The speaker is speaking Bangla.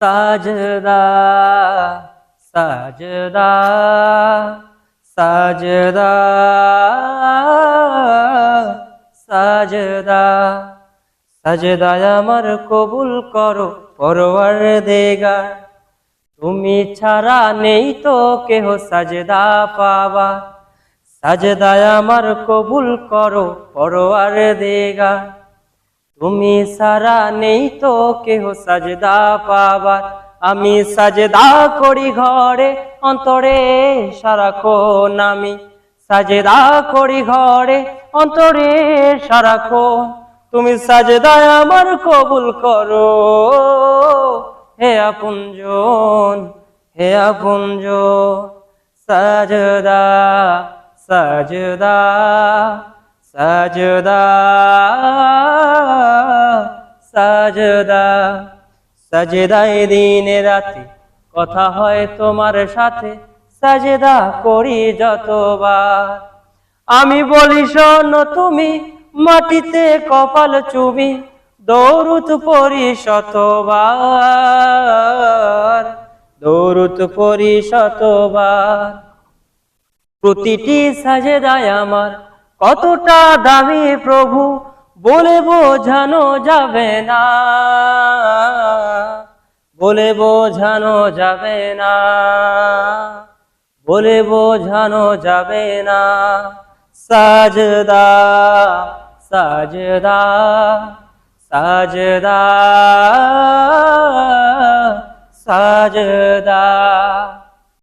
সাজদা সাজদা সাজদা সাজদা, সাজদায় আমার কবুল করো পরওয়ার দেগা তুমি ছাড়া নেই তো কেহ সাজদা পাবা সাজদায় আমার কবুল করো পরওয়ার দেগা তুমি সারা নেই তো কেহ সাজদা পাবার? আমি সাজদা করি ঘরে, অন্তরে সারা সারাক্ষণ আমি। সাজদা করি ঘরে, অন্তরে সারাক্ষণ। তুমি সাজদায় আমার কবুল করো। হে আপনজন হে আপনজন, সাজদা সাজদা। সাজদা সাজদা। সাজদায় দিনে রাতে কথা হয় তোমার সাথে, সাজদা করি যতবার। আমি বলি, শোনো তুমি মাটিতে কপাল চুমি দৌড়ুত পরি শতবার। দৌড়ুত পরি শতবার। প্রতিটি সাজেদায় আমার কতটা দামি প্রভু বলে বোঝানো যাবে না। বলে বোঝানো যাবে না। বলে বোঝানো যাবে না। সাজদা সাজদা সাজদা সাজদা।